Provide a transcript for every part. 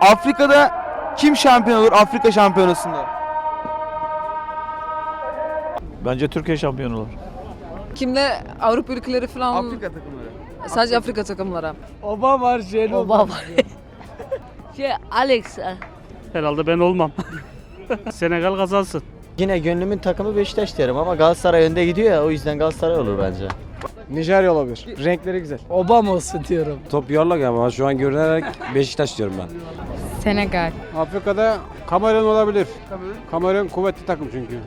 Afrika'da kim şampiyon olur Afrika şampiyonasında? Bence Türkiye şampiyon olur. Kimle Avrupa ülkeleri falan Afrika takımları. sadece Afrika takımları. Oba var, Jeno Obama. şey Alex. Herhalde ben olmam. Senegal kazansın. Yine gönlümün takımı Beşiktaş derim ama Galatasaray önde gidiyor ya o yüzden Galatasaray olur bence. Nijerya olabilir. Renkleri güzel. Obama olsun diyorum. Top yuvarlak ama şu an görünerek Beşiktaş diyorum ben. Senegal. Afrika'da Kamerun olabilir. Kamerun kuvvetli takım çünkü.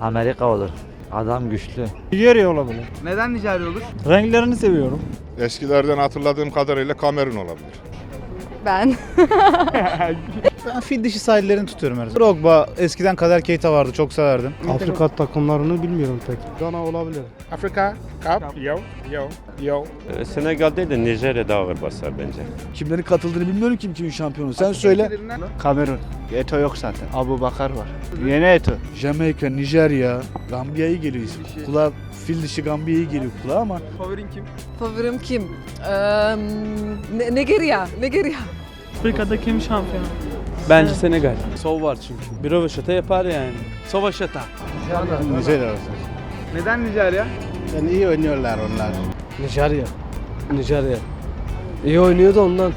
Amerika olur. Adam güçlü. Nijerya olabilir. Neden Nijerya olur? Renklerini seviyorum. Eskilerden hatırladığım kadarıyla Kamerun olabilir. Ben. Ben fil dişi sahillerini tutuyorum her zaman. Drogba, eskiden Kader Keita vardı çok severdim. Afrika takımlarını bilmiyorum pek. Gana olabilir. Afrika, Cup, yo, yo, yo. Senegal değil de Nijerya daha ağır basar bence. Kimlerin katıldığını bilmiyorum kim kimin şampiyonu. Sen söyle. Kamerun. Eto yok zaten. Abu Bakar var. Yeni Eto. Jamaika, Nijerya, Gambiya'yı geliyor ismi. Kulağa fil dişi Gambiya'yı geliyor kulağa ama Favorin kim? Favorim kim? Ee, Nigerya. Nigerya. Afrika'da kim şampiyon? Bence Senegal. Sol var çünkü. Bir röveşata yapar yani. Savaşata. Nijerya arası. Neden Nijerya? Yani iyi oynuyorlar onlar. Nijerya. Nijerya. İyi oynuyordu ondan.